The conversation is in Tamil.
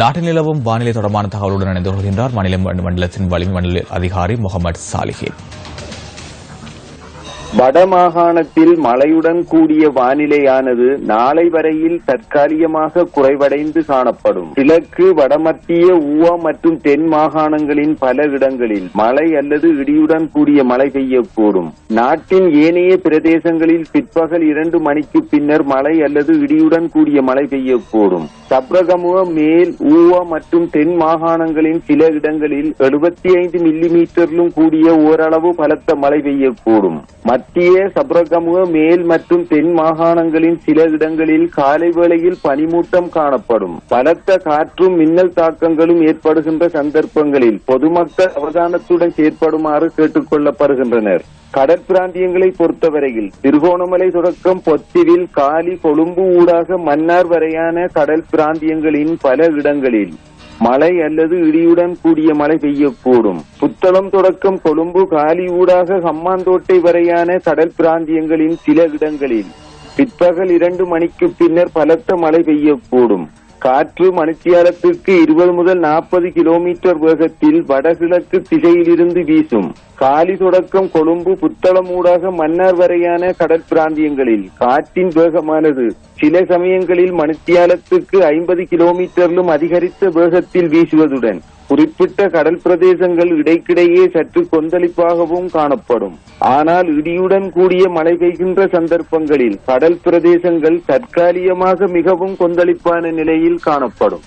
நாட்டில் நிலவும் வானிலை தொடர்பான தகவலுடன் இணைந்து கொள்கின்றார் மாநில மண்டலத்தின் வலிமை மண்டல அதிகாரி முகமது சாலிஹின். வடமாகாணத்தில் மழையுடன் கூடிய வானிலையானது நாளை வரையில் தற்காலிகமாக குறைவடைந்து காணப்படும். கிழக்கு வடமத்திய ஊவா மற்றும் தென் மாகாணங்களின் பல இடங்களில் மழை அல்லது இடியுடன் கூடிய மழை பெய்யக்கூடும். நாட்டின் ஏனைய பிரதேசங்களில் பிற்பகல் இரண்டு மணிக்கு பின்னர் மழை அல்லது இடியுடன் கூடிய மழை பெய்யக்கூடும். சப்ரகமுக மேல் ஊவா மற்றும் தென் மாகாணங்களின் சில இடங்களில் எழுபத்தி ஐந்து மில்லி மீட்டரிலும் கூடிய ஓரளவு பலத்த மழை பெய்யக்கூடும். மத்திய சப்ரகமுக மேல் மற்றும் தென் மாகாணங்களின் சில இடங்களில் காலை வேளையில் பனிமூட்டம் காணப்படும். பலத்த காற்றும் மின்னல் தாக்கங்களும் ஏற்படுகின்ற சந்தர்ப்பங்களில் பொதுமக்கள் அவதானத்துடன் செயற்படுமாறு கேட்டுக் கொள்ளப்படுகின்றனர். கடற்பிராந்தியங்களை பொறுத்தவரையில் திருகோணமலை தொடக்கம் பொத்திவில் காலி கொழும்பு ஊடாக மன்னார் வரையான கடல் பிராந்தியங்களின் பல இடங்களில் மழை அல்லது இடியுடன் கூடிய மழை பெய்யக்கூடும் புத்தளம் தொடக்கம் கொழும்பு காலி ஊடாக ஹம்மாந்தோட்டை வரையான கடல் பிராந்தியங்களின் சில இடங்களில். பிற்பகல் இரண்டு மணிக்கு பின்னர் பலத்த மழை பெய்யக்கூடும் காற்று மணித்தியாலத்திற்கு இருபது முதல் நாற்பது கிலோமீட்டர் வேகத்தில் வடகிழக்கு திசையிலிருந்து வீசும். காலி தொடக்கம் கொழும்பு புத்தளம் ஊடாக மன்னார் வரையான கடற்பிராந்தியங்களில் காற்றின் வேகமானது சில சமயங்களில் மணித்தியாலத்துக்கு ஐம்பது கிலோமீட்டரிலும் அதிகரித்த வேகத்தில் வீசுவதுடன் குறிப்பிட்ட கடல் பிரதேசங்கள் இடைக்கிடையே சற்று கொந்தளிப்பாகவும் காணப்படும். ஆனால் இடியுடன் கூடிய மழை பெய்கின்ற சந்தர்ப்பங்களில் கடல் பிரதேசங்கள் தற்காலிகமாக மிகவும் கொந்தளிப்பான நிலையில் காணப்படும்.